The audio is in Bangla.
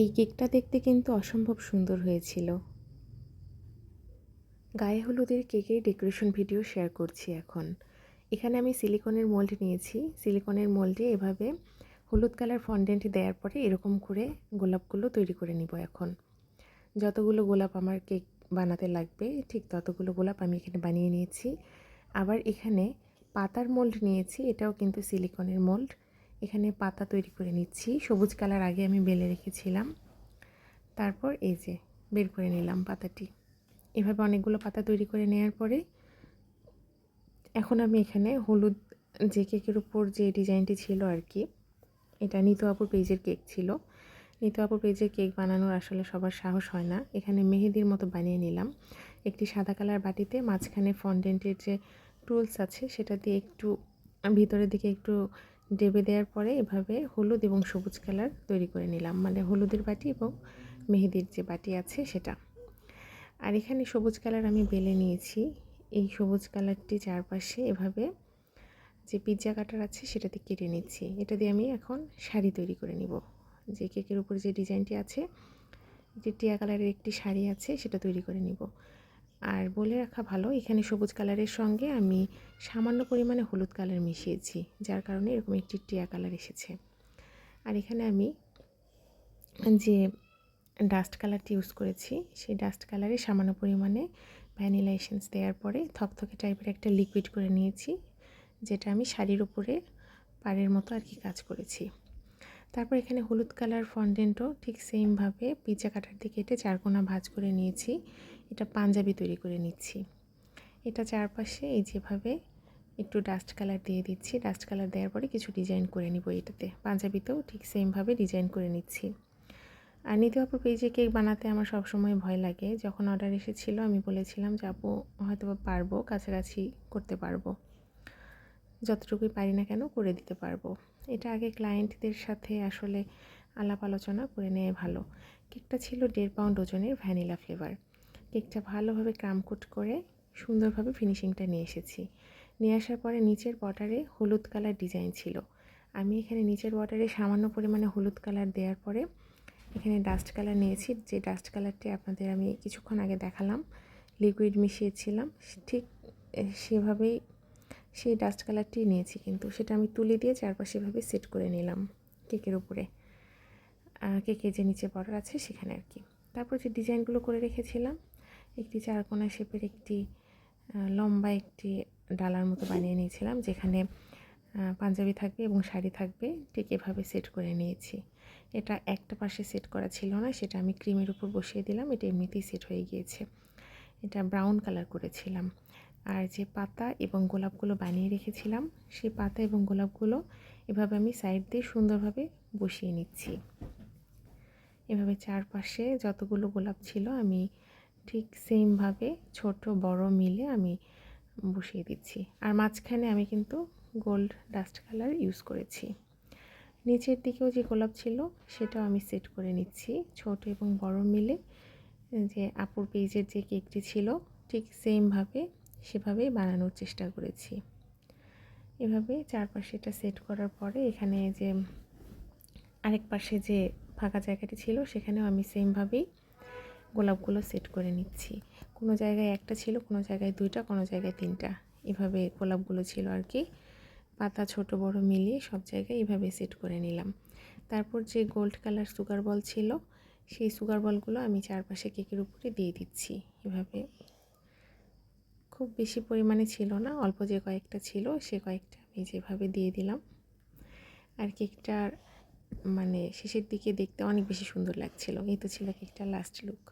এই কেকটা দেখতে কিন্তু অসম্ভব সুন্দর হয়েছিল। গায়ে হলুদের কেকের ডেকোরেশন ভিডিও শেয়ার করছি এখন। এখানে আমি সিলিকনের মোল্ড নিয়েছি। সিলিকনের মোল্ডে এভাবে হলুদ কালার ফন্ডেন্ট দেওয়ার পরে এরকম করে গোলাপগুলো তৈরি করে নিব এখন। যতগুলো গোলাপ আমার কেক বানাতে লাগবে, ঠিক ততগুলো গোলাপ আমি এখানে বানিয়ে নিয়েছি। আবার এখানে পাতার মোল্ড নিয়েছি, এটাও কিন্তু সিলিকনের মোল্ড। এখানে পাতা তৈরি করে নিচ্ছি। সবুজ কালার আগে আমি বেলে রেখেছিলাম। তারপর এই যে বের করে নিলাম পাতাটি। এভাবে অনেকগুলো পাতা তৈরি করে নেওয়ার পরে এখন আমি এখানে হলুদ যে কেকের উপর যে ডিজাইনটি ছিল আর কি, এটা নিতু আপুর পেজের কেক ছিল। নিতু আপুর পেজের কেক বানানোর আসলে সবার সাহস হয় না। এখানে মেহেদির মতো বানিয়ে নিলাম। একটি সাদা কালার বাটিতে মাঝখানে ফন্ডেন্টের যে টুলস আছে, সেটা দিয়ে একটু ভিতরের দিকে একটু ডেবে দেওয়ার পরে এভাবে হলুদ এবং সবুজ কালার তৈরি করে নিলাম। মানে হলুদের বাটি এবং মেহেদির যে বাটি আছে সেটা। আর এখানে সবুজ কালার আমি বেলে নিয়েছি। এই সবুজ কালারটি চারপাশে এভাবে যে পিৎজা কাটার আছে সেটাতে কেটে নিচ্ছি। এটা দিয়ে আমি এখন শাড়ি তৈরি করে নিব। যে কেকের উপর যে ডিজাইনটি আছে, যে টিয়া কালারের একটি শাড়ি আছে সেটা তৈরি করে নিব। আর বলে রাখা ভালো, এখানে সবুজ কালারের সঙ্গে আমি সামান্য পরিমাণে হলুদ কালার মিশিয়েছি, যার কারণে এরকম একটি টিয়া কালার এসেছে। আর এখানে আমি যে ডাস্ট কালারটি ইউজ করেছি, সেই ডাস্ট কালারে সামান্য পরিমাণে ভ্যানিলা এসেন্স দেওয়ার পরে থকথকে টাইপের একটা লিকুইড করে নিয়েছি, যেটা আমি শাড়ির উপরে পাড়ের মতো আর কি কাজ করেছি। তারপর এখানে হলুদ কালার ফন্ডেন্টও ঠিক সেমভাবে পিজা কাটার দিকে কেটে চারকোনা ভাজ করে নিয়েছি এটা পাঞ্জাবি তৈরি করে নিচ্ছি। এটা চারপাশে এই যেভাবে একটু ডাস্ট কালার দিয়ে দিচ্ছি। ডাস্ট কালার দেওয়ার পরে কিছু ডিজাইন করে নিব এটাতে। পাঞ্জাবিতেও ঠিক সেমভাবে ডিজাইন করে নিচ্ছি। আর নিতে আপুর পেজে কেক বানাতে আমার সবসময় ভয় লাগে। যখন অর্ডার এসেছিল, আমি বলেছিলাম যে, আপু হয়তো পারব, কাছাকাছি করতে পারব। যতটুকুই পারি না কেন, করে দিতে পারব। এটা আগে ক্লায়েন্টদের সাথে আসলে আলাপ আলোচনা করে নেয় ভালো। কেকটা ছিল দেড় পাউন্ড ওজনের ভ্যানিলা ফ্লেভার কেকটা ভালোভাবে ক্রামকুট করে সুন্দরভাবে ফিনিশিংটা নিয়ে এসেছি। নিয়ে আসার পরে নিচের বর্ডারে হলুদ কালার ডিজাইন ছিল। আমি এখানে নিচের বর্ডারে সামান্য পরিমাণে হলুদ কালার দেওয়ার পরে এখানে ডাস্ট কালার নিয়েছি। যে ডাস্ট কালারটি আপনাদের আমি কিছুক্ষণ আগে দেখালাম লিকুইড মিশিয়েছিলাম, ঠিক সেভাবেই সেই ডাস্ট কালারটি নিয়েছি কিন্তু সেটা আমি তুলে দিয়ে চারপাশে এভাবে সেট করে নিলাম কেকের উপরে। কেকের যে নিচে বর্ডার আছে সেখানে আর কি। তারপর যে ডিজাইনগুলো করে রেখেছিলাম একটি চারকোনা শেপের একটি লম্বা একটি ডালার মতো বানিয়ে নিয়েছিলাম, যেখানে পাঞ্জাবি থাকবে এবং শাড়ি থাকবে। ঠিক এভাবে সেট করে নিয়েছি। এটা একটা পাশে সেট করা ছিল না, সেটা আমি ক্রিমের উপর বসিয়ে দিলাম, এটা এমনিতেই সেট হয়ে গিয়েছে। এটা ব্রাউন কালার করেছিলাম। আর যে পাতা এবং গোলাপগুলো বানিয়ে রেখেছিলাম, সেই পাতা এবং গোলাপগুলো এভাবে আমি সাইড দিয়ে সুন্দরভাবে বসিয়ে নিচ্ছি। এভাবে চারপাশে যতগুলো গোলাপ ছিল, আমি ঠিক সেমভাবে ছোট বড় মিলে আমি বসিয়ে দিচ্ছি। আর মাঝখানে আমি কিন্তু গোল্ড ডাস্ট কালার ইউজ করেছি। নিচের দিকেও যে গোলাপ ছিল, সেটাও আমি সেট করে নিচ্ছি। ছোট এবং বড় মিলে যে আপুর পেজের যে কেকটি ছিল, ঠিক সেমভাবে সেভাবেই বানানোর চেষ্টা করেছি। এভাবে চারপাশে এটা সেট করার পরে এখানে যে আরেক পাশে যে ফাঁকা জায়গাটি ছিল, সেখানেও আমি সেমভাবেই গোলাপগুলো সেট করে নিচ্ছি। কোনো জায়গায় একটা ছিল, কোনো জায়গায় দুইটা, কোনো জায়গায় তিনটা। এভাবে গোলাপগুলো ছিল আর কি। পাতা ছোট, বড় মিলিয়ে সব জায়গায় এভাবে সেট করে নিলাম। তারপর যে গোল্ড কালার সুগার বল ছিল, সেই সুগার বলগুলো আমি চারপাশে কেকের উপরে দিয়ে দিচ্ছি। এভাবে। খুব বেশি পরিমাণে ছিল না, অল্প যে কয়েকটা ছিল, সে কয়েকটা আমি যেভাবে দিয়ে দিলাম। আর কেকটার মানে শেষের দিকে দেখতে অনেক বেশি সুন্দর লাগছিল। এই তো ছিল কেকটার লাস্ট লুক